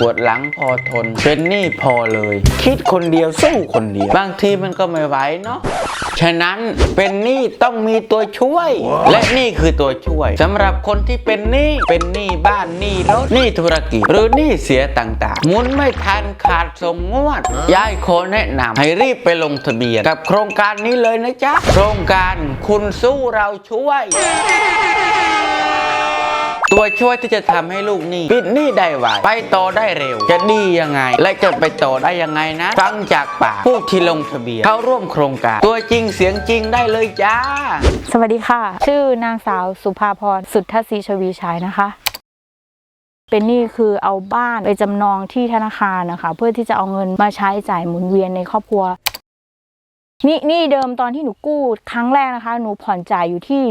ปวดหลังพอทน เป็นหนี้พอเลย คิดคนเดียวสู้คนเดียว บางทีมันก็ไม่ไหวเนาะฉะนั้นเป็นหนี้ต้องมีตัวช่วย และนี่คือตัวช่วยสำหรับคนที่เป็นหนี้เป็นหนี้บ้านหนี้รถหนี้ธุรกิจ หรือหนี้เสียต่างๆหมุนไม่ทันขาดส่งงวดยายขอแนะนำให้รีบไปลงทะเบียน กับโครงการนี้เลยนะจ๊ะโครงการคุณสู้เราช่วย ตัวช่วยที่จะทำให้ลูกหนี้ปิดหนี้ได้ไวไปต่อได้เร็ว จะดียังไง และจะไปต่อได้ยังไงนะ ฟังจากปากผู้ที่ลงทะเบียนเข้าร่วมโครงการ ตัวจริงเสียงจริงได้เลยจ้า สวัสดีค่ะ ชื่อนางสาวสุภาพรสุทธศรีชวีชัยนะคะเป็นนี้คือเอาบ้านไปจำนองที่ธนาคารนะคะ เพื่อที่จะเอาเงินมาใช้จ่ายหมุนเวียนในครอบครัว นี่นี่เดิมตอนที่หนูกู้ครั้งแรกนะคะ หนูผ่อนจ่ายอยู่ที่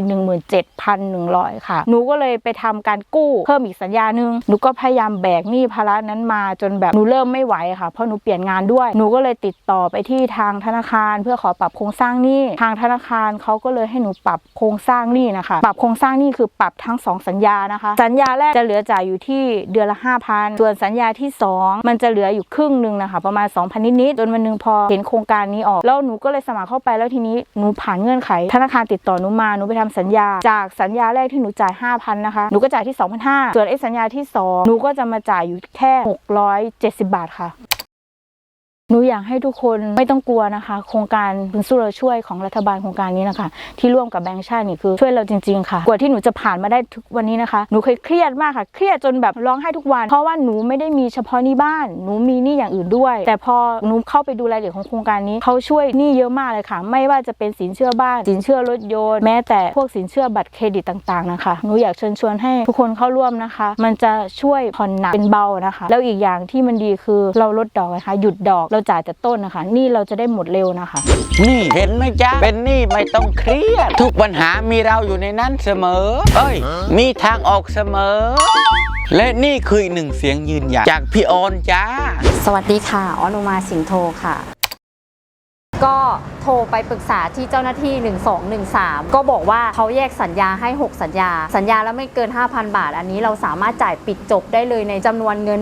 17,100 ค่ะ หนูก็เลยไปทำการกู้เพิ่มอีกสัญญาหนึ่งหนูก็พยายามแบกหนี้ภาระนั้นมาจนแบบหนูเริ่มไม่ไหวค่ะ เพราะหนูเปลี่ยนงานด้วย หนูก็เลยติดต่อไปที่ทางธนาคาร เพื่อขอปรับโครงสร้างหนี้ ทางธนาคารเขาก็เลยให้หนูปรับโครงสร้างหนี้นะคะ ปรับโครงสร้างหนี้คือปรับทั้งสองสัญญานะคะ สัญญาแรกจะเหลือจ่ายอยู่ที่เดือนละ 5,000 ส่วนสัญญาที่ 2 มันจะเหลืออยู่ครึ่งหนึ่งนะคะ ประมาณ 2,000 นิดๆ จนวันหนึงพอเห็นโครงการนี้ออกแล้วหนูก็เลยสมัครเข้าไปแล้วทีนี้หนูผ่านเงื่อนไข ธนาคารติดต่อหนูมาหนูไปทำสัญญา จากสัญญาแรกที่หนูจ่าย 5,000นะคะหนูก็จ่ายที่ 2,500ส่วนไอ้สัญญาที่ 2 หนูก็จะมาจ่ายอยู่แค่ 670 บาทค่ะ หนูอยากให้ทุกคนไม่ต้องกลัวนะคะ โครงการคุณสู้เราช่วยของรัฐบาลโครงการนี้นะคะ ที่ร่วมกับแบงค์ชาตินี่คือช่วยเราจริงๆค่ะ กว่าที่หนูจะผ่านมาได้ทุกวันนี้นะคะหนูเคยเครียดมากค่ะ เครียดจนแบบร้องไห้ทุกวัน เพราะว่าหนูไม่ได้มีเฉพาะหนี้บ้าน หนูมีหนี้อย่างอื่นด้วย แต่พอหนูเข้าไปดูรายละเอียดของโครงการนี้เขาช่วยหนี้เยอะมากเลยค่ะ ไม่ว่าจะเป็นสินเชื่อบ้าน สินเชื่อรถยนต์แม้แต่พวกสินเชื่อบัตรเครดิตต่างๆนะคะหนูอยากเชิญชวนให้ทุกคนเข้าร่วมนะคะ มันจะช่วยผ่อนหนักเป็นเบานะคะ แล้วอีกอย่างที่มันดีคือเราลดดอกนะคะหยุดดอกเราจ่ายแต่ต้นนะคะหนี่เราจะได้หมดเร็วนะคะ นี่เห็นไหมจ๊ะ เป็นหนี้ไม่ต้องเครียด ทุกปัญหามีเราอยู่ในนั้นเสมอ เอ้ย มีทางออกเสมอ และนี่คืออีกหนึ่งเสียงยืนยันจากพี่ออนจ้า สวัสดีค่ะ ออนุมาสิงห์โทค่ะ ก็โทรไปปรึกษาที่เจ้าหน้าที่ 1213 ก็บอกว่าเขาแยกสัญญาให้ 6 สัญญา สัญญาแล้วไม่เกิน 5,000 บาท อันนี้เราสามารถจ่ายปิดจบได้เลยในจำนวนเงิน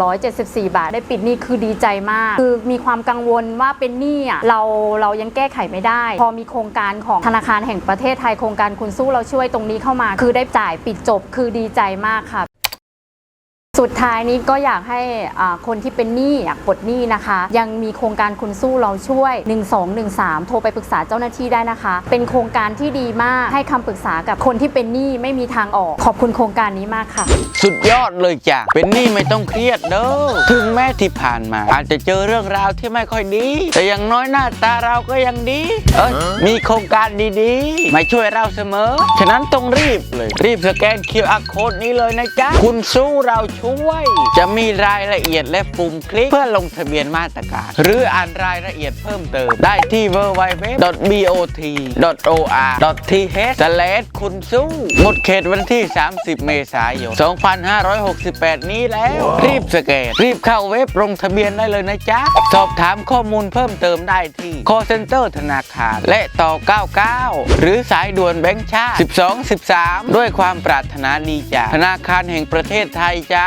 1,174 บาท ได้ปิดนี่คือดีใจมาก คือมีความกังวลว่าเป็นหนี้อะเราเรายังแก้ไขไม่ได้ พอมีโครงการของธนาคารแห่งประเทศไทยโครงการคุณสู้เราช่วยตรงนี้เข้ามา คือได้จ่ายปิดจบคือดีใจมากค่ะ สุดท้ายนี้ก็อยากให้อ่าคนที่เป็นหนี้อยากปลดหนี้นะคะ ยังมีโครงการคุณสู้เราช่วย 1213 โทรไปปรึกษาเจ้าหน้าที่ได้นะคะ เป็นโครงการที่ดีมากให้คำปรึกษากับคนที่เป็นหนี้ไม่มีทางออก ขอบคุณโครงการนี้มากค่ะ สุดยอดเลยจ้ะเป็นหนี้ไม่ต้องเครียดเด้อถึงแม้ที่ผ่านมา อาจจะเจอเรื่องราวที่ไม่ค่อยดี แต่อย่างน้อยหน้าตาเราก็ยังดีเอ้ยมีโครงการดีๆมาช่วยเราเสมอฉะนั้นต้องรีบเลย รีบสแกน QR code นี้เลยนะจ๊ะคุณสู้เราช่วย จะมีรายละเอียดและปุ่มคลิกเพื่อลงทะเบียนมาตรการ หรืออ่านรายละเอียดเพิ่มเติมได้ที่ www.bot.or.th คุณสู้หมดเขตวันที่ 30 เมษายน 2568 นี้แล้ว รีบสแกนรีบเข้าเว็บลงทะเบียนได้เลยนะจ๊ะ สอบถามข้อมูลเพิ่มเติมได้ที่ call center ธนาคาร และต่อ 99 หรือสายด่วนแบงค์ชาติ 12 13 ด้วยความปรารถนาดีจากธนาคารแห่งประเทศไทยจ้า